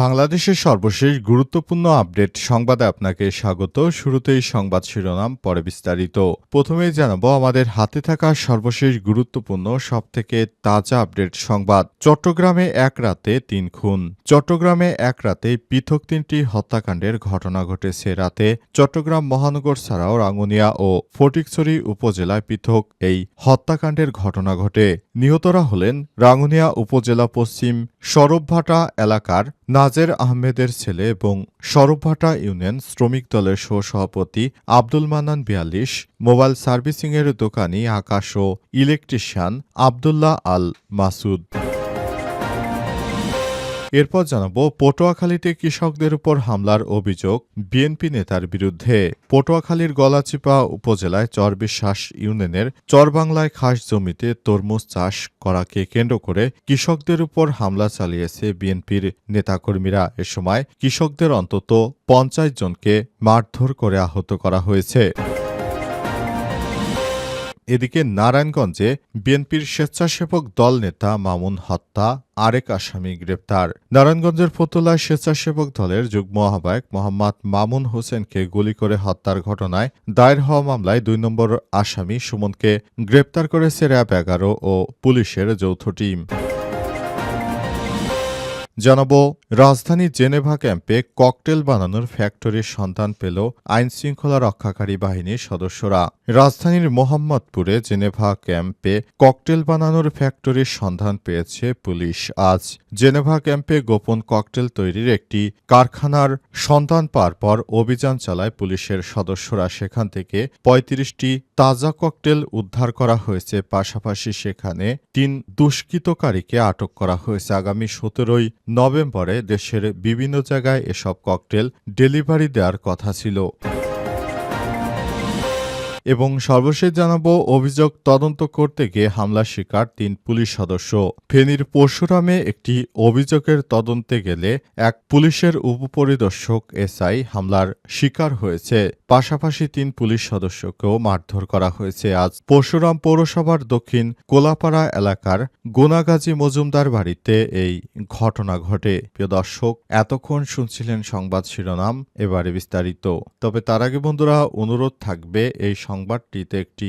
বাংলাদেশের সর্বশেষ গুরুত্বপূর্ণ আপডেট সংবাদে আপনাকে স্বাগত। শুরুতেই সংবাদ শিরোনাম, পরে বিস্তারিত। প্রথমেই জানাব, আমাদের হাতে থাকা সর্বশেষ গুরুত্বপূর্ণ, সবথেকে তাজা আপডেট সংবাদ। চট্টগ্রামে এক রাতে তিন খুন। চট্টগ্রামে এক রাতে পৃথক তিনটি হত্যাকাণ্ডের ঘটনা ঘটেছে রাতে। চট্টগ্রাম মহানগর ছাড়াও রাঙ্গুনিয়া ও ফটিকছড়ি উপজেলায় পৃথক এই হত্যাকাণ্ডের ঘটনা ঘটে। নিহতরা হলেন রাঙ্গুনিয়া উপজেলা পশ্চিম সরবভাটা এলাকার নাজের আহমেদের ছেলে এবং সরবভাটা ইউনিয়ন শ্রমিক দলের সহ সভাপতি আব্দুল মানান বিয়াল্লিশ, মোবাইল সার্ভিসিংয়ের দোকানি আকাশ ও ইলেকট্রিশিয়ান আবদুল্লাহ আল মাসুদ। এরপর জানাব, পটুয়াখালীতে কৃষকদের উপর হামলার অভিযোগ বিএনপি নেতার বিরুদ্ধে। পটুয়াখালীর গলাচিপা উপজেলায় চরবিশ্বাস ইউনিয়নের চরবাংলায় খাস জমিতে তরমুজ চাষ করাকে কেন্দ্র করে কৃষকদের উপর হামলা চালিয়েছে বিএনপির নেতাকর্মীরা। এ সময় কৃষকদের অন্তত পঞ্চাশ জনকে মারধর করে আহত করা হয়েছে। এদিকে নারায়ণগঞ্জে বিএনপির স্বেচ্ছাসেবক দল নেতা মামুন হত্যা, আরেক আসামি গ্রেপ্তার। নারায়ণগঞ্জের ফতুল্লায় স্বেচ্ছাসেবক দলের যুগ্ম আহ্বায়ক মোহাম্মদ মামুন হোসেনকে গুলি করে হত্যার ঘটনায় দায়ের হওয়া মামলায় দুই নম্বর আসামি সুমনকে গ্রেপ্তার করেছে র্যাব এগারো ও পুলিশের যৌথ টিম। জানাব রাজধানী জেনেভা ক্যাম্পে ককটেল বানানোর ফ্যাক্টরির সন্ধান পেল আইন শৃঙ্খলা রক্ষাকারী বাহিনীর সদস্যরা। রাজধানীর মোহাম্মদপুরে জেনেভা ক্যাম্পে ককটেল বানানোর ফ্যাক্টরির সন্ধান পেয়েছে পুলিশ। আজ জেনেভা ক্যাম্পে গোপন ককটেল তৈরির একটি কারখানার সন্ধান পাওয়ার পর অভিযান চালায় পুলিশের সদস্যরা। সেখান থেকে পঁয়ত্রিশটি তাজা ককটেল উদ্ধার করা হয়েছে। পাশাপাশি সেখানে তিন দুষ্কৃতকারীকে আটক করা হয়েছে। আগামী সতেরোই নভেম্বরে দেশের বিভিন্ন জায়গায় এসব ককটেল ডেলিভারি দেওয়ার কথা ছিল। এবং সর্বশেষ জানাব অভিযোগ তদন্ত করতে গিয়ে হামলার শিকার তিন পুলিশ সদস্য। ফেনীর পরশুরামে একটি অভিযোগের তদন্তে গেলে এক পুলিশের উপপরিদর্শক এসআই হামলার শিকার হয়েছে। পাশাপাশি তিন পুলিশ সদস্যকেও মারধর করা হয়েছে। আজ পরশুরাম পৌরসভার দক্ষিণ কোলাপাড়া এলাকার গোনাগাজী মজুমদার বাড়িতে এই ঘটনা ঘটে। প্রিয় দর্শক, এতক্ষণ শুনছিলেন সংবাদ শিরোনাম, এবারে বিস্তারিত। তবে তার আগে বন্ধুরা, অনুরোধ থাকবে এই সংবাদটিতে একটি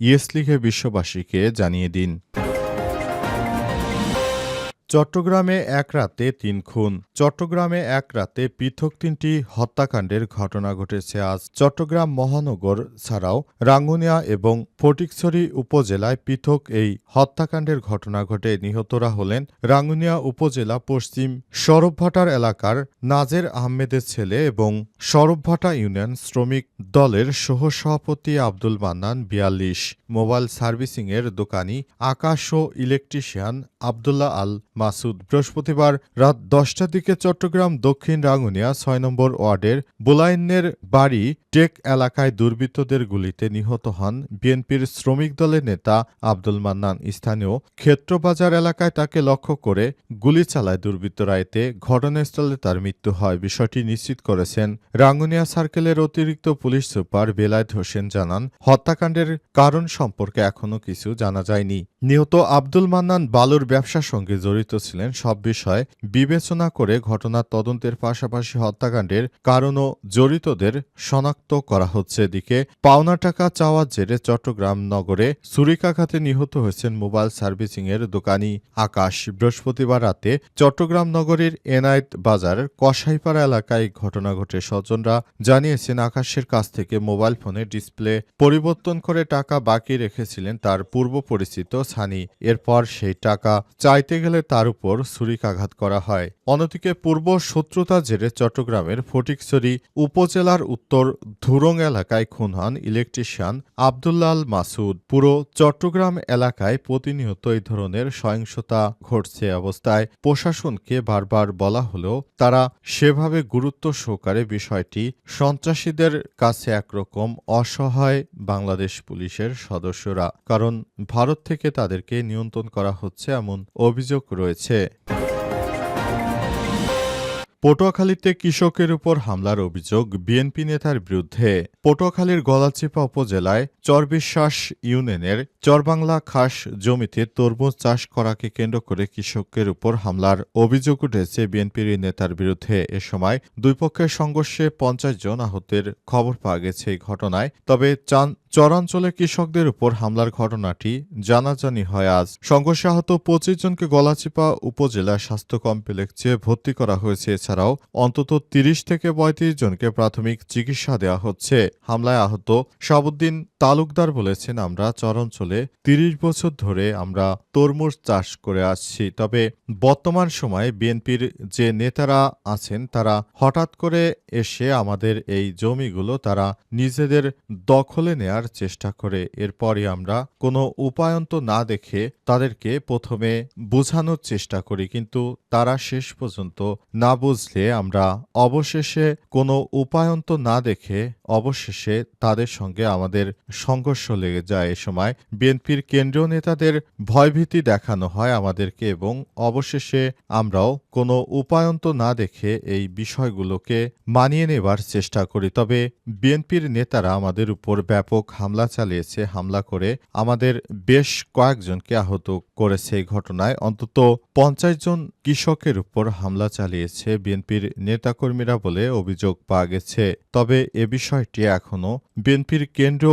ইয়েস লিখে বিশ্ববাসীকে জানিয়ে দিন। চট্টগ্রামে এক রাতে তিন খুন। চট্টগ্রামে এক রাতে পৃথক তিনটি হত্যাকাণ্ডের ঘটনা ঘটেছে আজ। চট্টগ্রাম মহানগর ছাড়াও রাঙ্গুনিয়া এবং ফটিকছড়ি উপজেলায় পৃথক এই হত্যাকাণ্ডের ঘটনা ঘটে। নিহতরা হলেন রাঙ্গুনিয়া উপজেলা পশ্চিম সরবভাটার এলাকার নাজের আহমেদের ছেলে এবং সরবভাটা ইউনিয়ন শ্রমিক দলের সহসভাপতি আব্দুল মান্নান বিয়াল্লিশ। মোবাইল সার্ভিসিংয়ের দোকানি আকাশ ও ইলেকট্রিশিয়ান আবদুল্লাহ আল মাসুদ। বৃহস্পতিবার রাত দশটার দিকে চট্টগ্রাম দক্ষিণ রাঙ্গুনিয়া ছয় নম্বর ওয়ার্ডের বুলাইনের বাড়ি টেক এলাকায় দুর্বৃত্তদের গুলিতে নিহত হন বিএনপির শ্রমিক দলের নেতা আব্দুল মান্নান। স্থানীয় ক্ষেত্রবাজার এলাকায় তাকে লক্ষ্য করে গুলি চালায় দুর্বৃত্তরা। এতে ঘটনাস্থলে তার মৃত্যু হয়। বিষয়টি নিশ্চিত করেছেন রাঙ্গুনিয়া সার্কেলের অতিরিক্ত পুলিশ সুপার বেলায়েত হোসেন জানান, হত্যাকাণ্ডের কারণ সম্পর্কে এখনও কিছু জানা যায়নি। নিহত আব্দুল মান্নান বালুর ব্যবসার সঙ্গে জড়িত ছিলেন সব বিষয় বিবেচনা করে ঘটনার তদন্তের পাশাপাশি হত্যাকাণ্ডের কারণ ও জড়িতদের শনাক্ত করা হচ্ছে। এদিকে পাওনা টাকা চাওয়ার জেরে চট্টগ্রাম নগরে ছুরিকাঘাতে নিহত হয়েছেন মোবাইল সার্ভিসিং এর দোকানি আকাশ। বৃহস্পতিবার রাতে চট্টগ্রাম নগরীর এনায়েত বাজার কসাইপাড়া এলাকায় ঘটনা ঘটে। স্বজনরা জানিয়েছেন, আকাশের কাছ থেকে মোবাইল ফোনে ডিসপ্লে পরিবর্তন করে টাকা বাকি রেখেছিলেন তার পূর্ব পরিচিত সানি এরপর সেই টাকা চাইতে গেলে তার উপর ছুরিকাঘাত করা হয়। অন্যদিকে পূর্ব শত্রুতা জেরে চট্টগ্রামের ফটিকছড়ি উপজেলার উত্তর ধুরং এলাকায় খুন হন ইলেকট্রিশিয়ান আবদুল্লাল মাসুদ। পুরো চট্টগ্রাম এলাকায় প্রতিনিয়ত এই ধরনের সহিংসতা ঘটছে অবস্থায়। প্রশাসনকে বারবার বলা হলেও তারা সেভাবে গুরুত্ব সহকারে বিষয়টি সন্ত্রাসীদের কাছে একরকম অসহায় বাংলাদেশ পুলিশের সদস্যরা। কারণ ভারত থেকে তাদেরকে নিয়ন্ত্রণ করা হচ্ছে এমন অভিযোগ রয়েছে। পটুয়াখালীতে কৃষকের উপর হামলার অভিযোগ বিএনপি নেতার বিরুদ্ধে। পটুয়াখালীর গলাচিপা উপজেলায় চরবিশ্বাস ইউনিয়নের চরবাংলা খাস জমিতে তরমুজ চাষ করাকে কেন্দ্র করে কৃষকের উপর হামলার অভিযোগ উঠেছে বিএনপির নেতার বিরুদ্ধে। এ সময় দুই পক্ষের সংঘর্ষে পঞ্চাশ জন আহতের খবর পাওয়া গেছে এই ঘটনায়। তবে চান চরাঞ্চলে কৃষকদের উপর হামলার ঘটনাটি জানাজানি হয় আজ। সংঘর্ষে আহত পঁচিশ জনকে গলাচিপা উপজেলা স্বাস্থ্য কমপ্লেক্সে ভর্তি করা হয়েছে। এছাড়াও অন্তত তিরিশ থেকে পঁয়ত্রিশ জনকে প্রাথমিক চিকিৎসা দেওয়া হচ্ছে। হামলায় আহত শাহাবুদ্দিন তালুকদার বলেছেন, আমরা চরাঞ্চলে তিরিশ বছর ধরে আমরা তরমুজ চাষ করে আসছি। তবে বর্তমান সময়ে বিএনপির যে নেতারা আছেন, তারা হঠাৎ করে এসে আমাদের এই জমিগুলো তারা নিজেদের দখলে নেয়ার চেষ্টা করে। এরপরই আমরা কোনো উপায়ন্ত না দেখে তাদেরকে প্রথমে বোঝানোর চেষ্টা করি। কিন্তু তারা শেষ পর্যন্ত না বুঝলে আমরা অবশেষে কোনো উপায়ন্ত না দেখে অবশেষে তাদের সঙ্গে আমাদের সংঘর্ষ লেগে যায় এ সময়। বিএনপির কেন্দ্রীয় নেতাদের ভয়ভীতি দেখানো হয় আমাদেরকে এবং অবশেষে আমরাও কোনো উপায়ন্ত না দেখে এই বিষয়গুলোকে মানিয়ে নেবার চেষ্টা করি। তবে বিএনপির নেতারা আমাদের উপর ব্যাপক হামলা চালিয়েছে, হামলা করে আমাদের বেশ কয়েকজনকে আহত করেছে এই ঘটনায়। অন্তত পঞ্চাশ জন কৃষকের উপর হামলা চালিয়েছে বিএনপির নেতাকর্মীরা বলে অভিযোগ পাওয়া গেছে। তবে এ বিষয়টি এখনও বিএনপির কেন্দ্র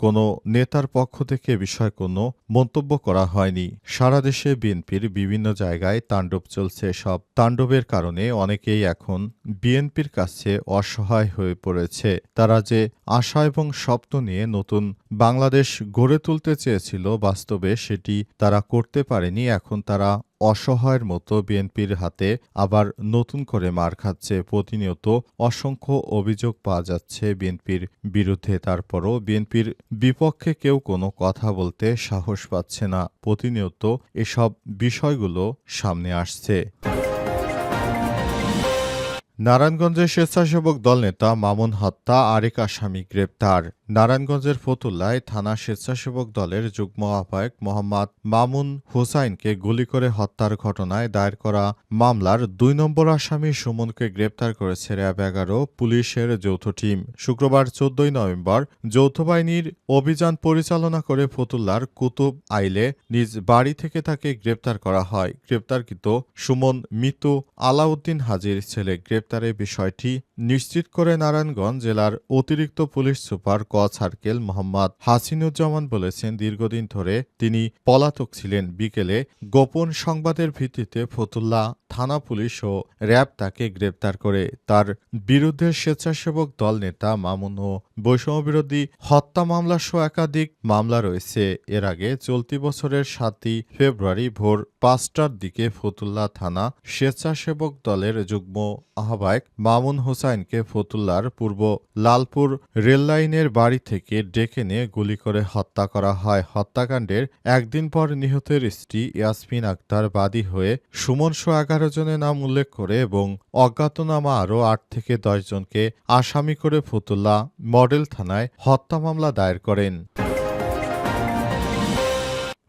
কোনো নেতার পক্ষ থেকে বিষয়ে কোনো মন্তব্য করা হয়নি। সারা দেশে বিএনপির বিভিন্ন জায়গায় তাণ্ডব চলছে সব তাণ্ডবের কারণে অনেকেই এখন বিএনপির কাছে অসহায় হয়ে পড়েছে। তারা যে আশা এবং স্বপ্ন নিয়ে নতুন বাংলাদেশ গড়ে তুলতে চেয়েছিল বাস্তবে সেটি তারা করতে পারেনি, এখন তারা অসহায়ের মতো বিএনপির হাতে আবার নতুন করে মার খাচ্ছে প্রতিনিয়ত অসংখ্য অভিযোগ পাওয়া যাচ্ছে বিএনপির বিরুদ্ধে। তারপরও বিএনপির বিপক্ষে কেউ কোনো কথা বলতে সাহস পাচ্ছে না। প্রতিনিয়ত এসব বিষয়গুলো সামনে আসছে। নারায়ণগঞ্জের স্বেচ্ছাসেবক দল নেতা মামুন হত্যা, আরেক আসামি গ্রেপ্তার। নারায়ণগঞ্জের ফতুল্লায় থানা স্বেচ্ছাসেবক দলের যুগ্ম আহ্বায়ক মোহাম্মদ মামুন হুসাইনকে গুলি করে হত্যার ঘটনায় দায়ের করা মামলার দুই নম্বর আসামি সুমনকে গ্রেপ্তার করেছে র্যাব এগারো, পুলিশের যৌথ টিম। শুক্রবার চোদ্দই নভেম্বর যৌথ বাহিনীর অভিযান পরিচালনা করে ফতুল্লার কুতুব আইলে নিজ বাড়ি থেকে তাকে গ্রেপ্তার করা হয়। গ্রেপ্তারকৃত সুমন মিতু আলাউদ্দিন হাজির ছেলে গ্রেপ্তারের বিষয়টি নিশ্চিত করে নারায়ণগঞ্জ জেলার অতিরিক্ত পুলিশ সুপার ক সার্কেল মোহাম্মদ হাসিনুজ্জামান বলেছেন, দীর্ঘদিন ধরে তিনি পলাতক ছিলেন। বিকেলে গোপন সংবাদের ভিত্তিতে ফতুল্লা থানা পুলিশ ও র্যাব তাকে গ্রেপ্তার করে। তার বিরুদ্ধে স্বেচ্ছাসেবক দল নেতা মামুন ও বৈষম্যবিরোধী হত্যা মামলা সহ একাধিক মামলা রয়েছে। এর আগে চলতি বছরের সাতই ফেব্রুয়ারি ভোর পাঁচটার দিকে ফতুল্লা থানা স্বেচ্ছাসেবক দলের যুগ্ম আহ্বায়ক মামুন হোসাইনকে ফতুল্লার পূর্ব লালপুর রেললাইনের বাড়ি থেকে ডেকে নিয়ে গুলি করে হত্যা করা হয়। হত্যাকাণ্ডের একদিন পর নিহতের স্ত্রী ইয়াসমিন আক্তার বাদী হয়ে সুমন সহ এগারো জনের নাম উল্লেখ করে এবং অজ্ঞাতনামা আরও আট থেকে দশ জনকে আসামি করে ফতুল্লা মডেল থানায় হত্যা মামলা দায়ের করেন।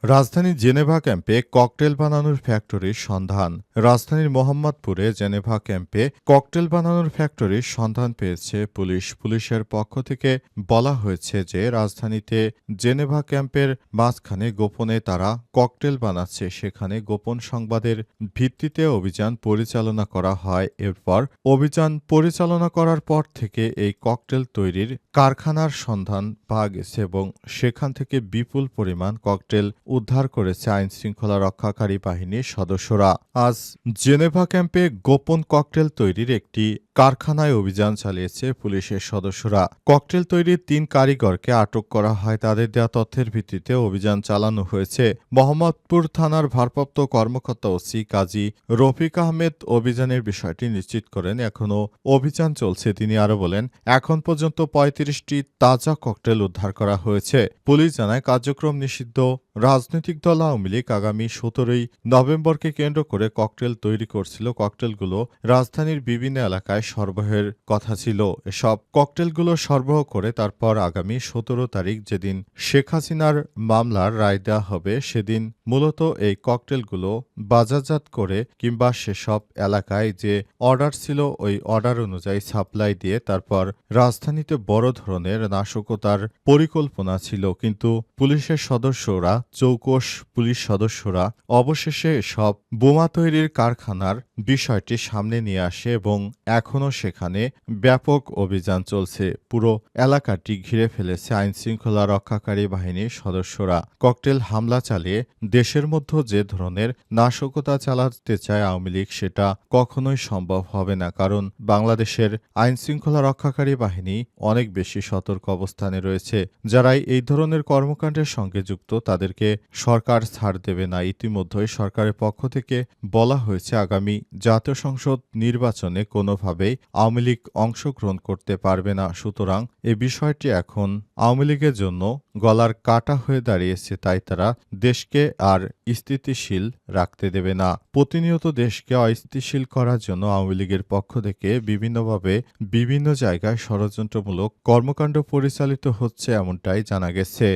রাজধানীর জেনেভা ক্যাম্পে ককটেল বানানোর ফ্যাক্টরির সন্ধান। রাজধানীর মোহাম্মদপুরে জেনেভা ক্যাম্পে ককটেল বানানোর ফ্যাক্টরির সন্ধান পেয়েছে পুলিশ। পুলিশের পক্ষ থেকে বলা হয়েছে যে রাজধানীতে জেনেভা ক্যাম্পের মাঝখানে গোপনে তারা ককটেল বানাচ্ছে। সেখানে গোপন সংবাদের ভিত্তিতে অভিযান পরিচালনা করা হয়। এরপর অভিযান পরিচালনা করার পর থেকে এই ককটেল তৈরির কারখানার সন্ধান পাওয়া গেছে এবং সেখান থেকে বিপুল পরিমাণ ককটেল উদ্ধার করেছে আইন শৃঙ্খলা রক্ষাকারী বাহিনীর সদস্যরা। আজ জেনেভা ক্যাম্পে গোপন ককটেল তৈরির একটি কারখানায় অভিযান চালিয়েছে পুলিশের সদস্যরা। ককটেল তৈরির তিন কারিগরকে আটক করা হয়। তাদের দেওয়া তথ্যের ভিত্তিতে অভিযান চালানো হয়েছে। মোহাম্মদপুর থানার ভারপ্রাপ্ত কর্মকর্তা ওসি কাজী রফিক আহমেদ অভিযানের বিষয়টি নিশ্চিত করেন। এখনও অভিযান চলছে, তিনি আরও বলেন, এখন পর্যন্ত পঁয়ত্রিশটি তাজা ককটেল উদ্ধার করা হয়েছে। পুলিশ জানায়, কার্যক্রম নিষিদ্ধ রাজনৈতিক দল আওয়ামী লীগ আগামী সতেরোই নভেম্বরকে কেন্দ্র করে ককটেল তৈরি করছিল। ককটেলগুলো রাজধানীর বিভিন্ন এলাকায় সরবরাহের কথা ছিল। এসব ককটেলগুলো সরবরাহ করে তারপর আগামী সতেরো তারিখ যেদিন শেখ হাসিনার মামলার রায় দেওয়া হবে, সেদিন মূলত এই ককটেলগুলো বাজারজাত করে কিংবা সেসব এলাকায় যে অর্ডার ছিল, ওই অর্ডার অনুযায়ী সাপ্লাই দিয়ে তারপর রাজধানীতে বড় ধরনের নাশকতার পরিকল্পনা ছিল। কিন্তু পুলিশের সদস্যরা চৌকস পুলিশ সদস্যরা অবশেষে সব বোমা তৈরির কারখানার বিষয়টি সামনে নিয়ে আসে এবং এখনও সেখানে ব্যাপক অভিযান চলছে। পুরো এলাকাটি ঘিরে ফেলেছে আইনশৃঙ্খলা রক্ষাকারী বাহিনীর সদস্যরা। ককটেল হামলা চালিয়ে দেশের মধ্যে যে ধরনের নাশকতা চালাতে চায় আওয়ামী লীগ, সেটা কখনোই সম্ভব হবে না, কারণ বাংলাদেশের আইনশৃঙ্খলা রক্ষাকারী বাহিনী অনেক বেশি সতর্ক অবস্থানে রয়েছে। যারাই এই ধরনের কর্মকাণ্ডের সঙ্গে যুক্ত তাদেরকে সরকার ছাড় দেবে না। ইতিমধ্যেই সরকারের পক্ষ থেকে বলা হয়েছে, আগামী জাতীয় সংসদ নির্বাচনে কোনোভাবেই আওয়ামী লীগ অংশগ্রহণ করতে পারবে না। সুতরাং এ বিষয়টি এখন আওয়ামী লীগের জন্য গলার কাটা হয়ে দাঁড়িয়েছে, তাই তারা দেশকে আর স্থিতিশীল রাখতে দেবে না। প্রতিনিয়ত দেশকে অস্থিতিশীল করার জন্য আওয়ামী লীগের পক্ষ থেকে বিভিন্নভাবে বিভিন্ন জায়গায় ষড়যন্ত্রমূলক কর্মকাণ্ড পরিচালিত হচ্ছে, এমনটাই জানা গেছে।